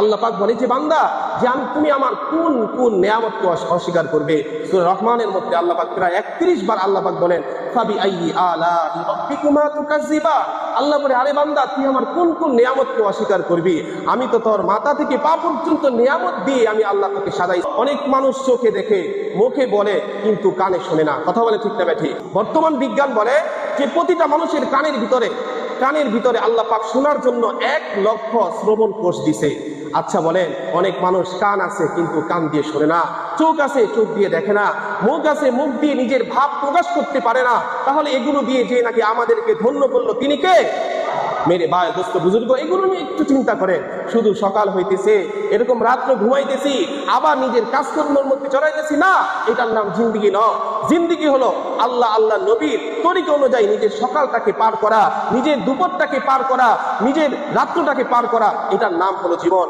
আল্লাহ পাক বলে যে বান্দা, যে তুমি আমার কোন কোন নেয়ামতকে অস্বীকার করবে? রহমানের মধ্যে আল্লাহ পাক প্রায় একত্রিশ বার আল্লাহ পাক বলেন ফাবি আইয়ি আলা আল্লাহ বলে, আরে বান্দা, তুই আমার কোন কোন নিয়ামতকে অস্বীকার করবি? আমি তো তোর মাথা থেকে পা পর্যন্ত নিয়ামত দিয়ে আমি আল্লাহ তোকে সাজাই অনেক মানুষ চোখে দেখে, মুখে বলে, কিন্তু কানে শোনে না। কথা বলে ঠিক না ব্যাঠি। বর্তমান বিজ্ঞান বলে যে প্রতিটা মানুষের কানের ভিতরে কানের ভিতরে আল্লাহ পাক শোনার জন্য এক লক্ষ শ্রবণ কোষ দিছে। আচ্ছা বলেন অনেক মানুষ কান আছে কিন্তু কান দিয়ে শোনে না। চোখ আছে, চোখ দিয়ে দেখে না। মুখ আছে, মুখ দিয়ে নিজের ভাব প্রকাশ করতে পারে না। তাহলে এগুলো দিয়ে যে নাকি আমাদেরকে ধন্য করল, তিনি কে? মেরে ভাই দোস্ত, বুজুর্গ, এগুলো নিয়ে একটু চিন্তা করেন। শুধু সকাল হইতেছে, এরকম রাত্রে ঘুমাইতেছি, আবার নিজের কাজকর্মের মধ্যে চড়াইতেছি না। এটার নাম জিন্দিগি ন জিন্দিগি হলো আল্লাহ আল্লাহ নবীর তরিকা অনুযায়ী নিজের সকালটাকে পার করা, নিজের দুপুরটাকে পার করা, নিজের রাত্রটাকে পার করা। এটার নাম হলো জীবন।